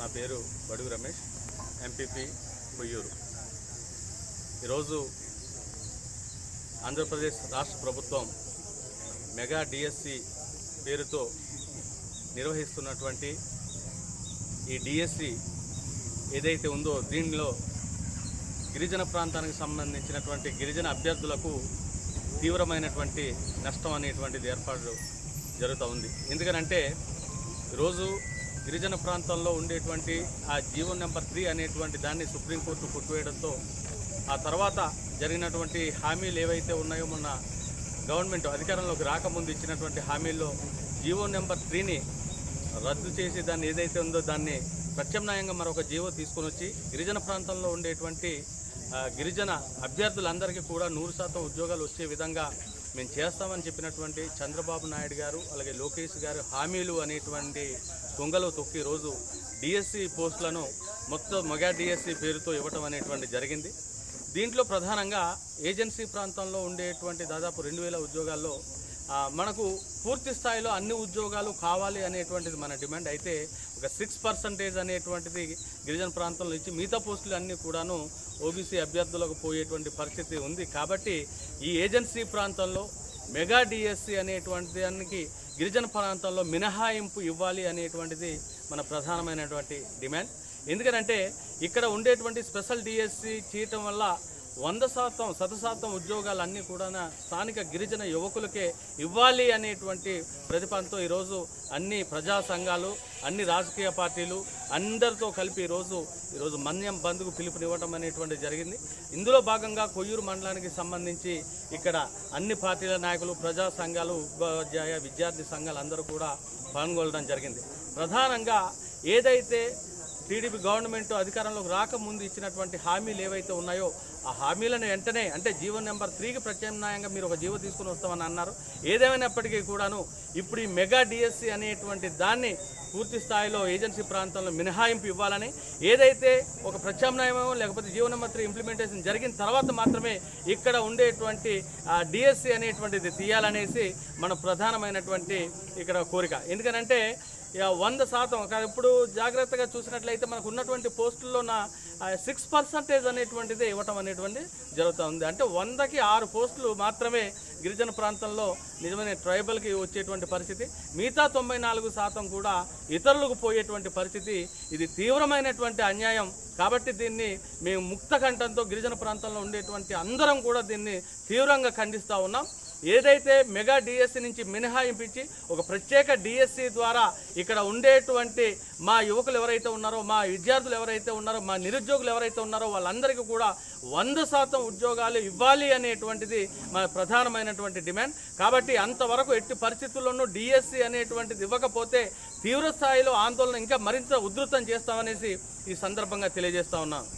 నా పేరు బడుగు రమేష్ ఎంపీపీ కొయ్యూరు ఈరోజు ఆంధ్రప్రదేశ్ రాష్ట్ర ప్రభుత్వం మెగా డిఎస్సి పేరుతో నిర్వహిస్తున్నటువంటి ఈ డిఎస్సి ఏదైతే ఉందో దీనిలో గిరిజన ప్రాంతానికి సంబంధించినటువంటి గిరిజన అభ్యర్థులకు తీవ్రమైనటువంటి నష్టం అనేటువంటిది ఏర్పాటు జరుగుతూ ఉంది. ఎందుకనంటే ఈరోజు గిరిజన ప్రాంతాల్లో ఉండేటువంటి ఆ జీవో నెంబర్ త్రీ అనేటువంటి దాన్ని సుప్రీంకోర్టు కొట్టువేయడంతో ఆ తర్వాత జరిగినటువంటి హామీలు ఏవైతే ఉన్నాయో మొన్న గవర్నమెంట్ అధికారంలోకి రాకముందు ఇచ్చినటువంటి హామీల్లో జీవో నెంబర్ త్రీని రద్దు చేసి దాన్ని ఏదైతే ఉందో దాన్ని ప్రత్యామ్నాయంగా మరొక జీవో తీసుకొని వచ్చి గిరిజన ప్రాంతంలో ఉండేటువంటి గిరిజన అభ్యర్థులందరికీ కూడా నూరు శాతం ఉద్యోగాలు వచ్చే విధంగా మేము చేస్తామని చెప్పినటువంటి చంద్రబాబు నాయుడు గారు అలాగే లోకేష్ గారు హామీలు అనేటువంటి దొంగలు తొక్కి రోజు డిఎస్సి పోస్టులను మొత్తం మెగా డిఎస్సి పేరుతో ఇవ్వటం అనేటువంటి జరిగింది. దీంట్లో ప్రధానంగా ఏజెన్సీ ప్రాంతంలో ఉండేటువంటి దాదాపు రెండు వేల ఉద్యోగాల్లో మనకు పూర్తి స్థాయిలో అన్ని ఉద్యోగాలు కావాలి అనేటువంటిది మన డిమాండ్. అయితే ఒక సిక్స్ పర్సంటేజ్ అనేటువంటిది గిరిజన ప్రాంతంలో ఇచ్చి మిగతా పోస్టులు అన్నీ కూడాను ఓబీసీ అభ్యర్థులకు పోయేటువంటి పరిస్థితి ఉంది. కాబట్టి ఈ ఏజెన్సీ ప్రాంతంలో మెగా డిఎస్సి అనేటువంటి దానికి గిరిజన ప్రాంతంలో మినహాయింపు ఇవ్వాలి అనేటువంటిది మన ప్రధానమైనటువంటి డిమాండ్. ఎందుకంటే ఇక్కడ ఉండేటువంటి స్పెషల్ డిఎస్సి చేయటం వల్ల వంద శాతం శత శాతం ఉద్యోగాలు అన్నీ కూడా స్థానిక గిరిజన యువకులకే ఇవ్వాలి అనేటువంటి ప్రతిపాదనతో ఈరోజు అన్ని ప్రజా సంఘాలు అన్ని రాజకీయ పార్టీలు అందరితో కలిపి ఈరోజు ఈరోజు మన్యం బంద్కు పిలుపునివ్వటం అనేటువంటి జరిగింది. ఇందులో భాగంగా కొయ్యూరు మండలానికి సంబంధించి ఇక్కడ అన్ని పార్టీల నాయకులు ప్రజా సంఘాలు ఉపాధ్యాయ విద్యార్థి సంఘాలు అందరూ కూడా పాల్గొనడం జరిగింది. ప్రధానంగా ఏదైతే టీడీపీ గవర్నమెంట్ అధికారంలోకి రాకముందు ఇచ్చినటువంటి హామీలు ఏవైతే ఉన్నాయో ఆ హామీలను వెంటనే అంటే జీవో నెంబర్ త్రీకి ప్రత్యామ్నాయంగా మీరు ఒక జీవో తీసుకుని వస్తామని అన్నారు. ఏదేమైనప్పటికీ కూడాను ఇప్పుడు ఈ మెగా డిఎస్సి అనేటువంటి దాన్ని పూర్తి స్థాయిలో ఏజెన్సీ ప్రాంతంలో మినహాయింపు ఇవ్వాలని ఏదైతే ఒక ప్రత్యామ్నాయమో లేకపోతే జీవో నెంబర్ త్రీ ఇంప్లిమెంటేషన్ జరిగిన తర్వాత మాత్రమే ఇక్కడ ఉండేటువంటి డిఎస్సి అనేటువంటిది తీయాలనేసి మన ప్రధానమైనటువంటి ఇక్కడ కోరిక. ఎందుకనంటే వంద శాతం. కానీ ఇప్పుడు జాగ్రత్తగా చూసినట్లయితే మనకు ఉన్నటువంటి పోస్టుల్లో సిక్స్ పర్సంటేజ్ అనేటువంటిది ఇవ్వటం అనేటువంటి జరుగుతూ ఉంది అంటే వందకి ఆరు పోస్టులు మాత్రమే గిరిజన ప్రాంతంలో నిజమైన ట్రైబల్కి వచ్చేటువంటి పరిస్థితి. మిగతా తొంభై నాలుగు శాతం కూడా ఇతరులకు పోయేటువంటి పరిస్థితి. ఇది తీవ్రమైనటువంటి అన్యాయం. కాబట్టి దీన్ని మేము ముక్త కంఠంతో గిరిజన ప్రాంతంలో ఉండేటువంటి అందరం కూడా దీన్ని తీవ్రంగా ఖండిస్తూ ఉన్నాం. ఏదైతే మెగా డిఎస్సి నుంచి మినహాయింపించి ఒక ప్రత్యేక డిఎస్సి ద్వారా ఇక్కడ ఉండేటువంటి మా యువకులు ఎవరైతే ఉన్నారో మా విద్యార్థులు ఎవరైతే ఉన్నారో మా నిరుద్యోగులు ఎవరైతే ఉన్నారో వాళ్ళందరికీ కూడా వంద శాతం ఉద్యోగాలు ఇవ్వాలి అనేటువంటిది మా ప్రధానమైనటువంటి డిమాండ్. కాబట్టి అంతవరకు ఎట్టి పరిస్థితుల్లోనూ డిఎస్సి అనేటువంటిది ఇవ్వకపోతే తీవ్ర స్థాయిలో ఆందోళన ఇంకా మరింత ఉధృతం చేస్తామనేసి ఈ సందర్భంగా తెలియజేస్తా ఉన్నాను.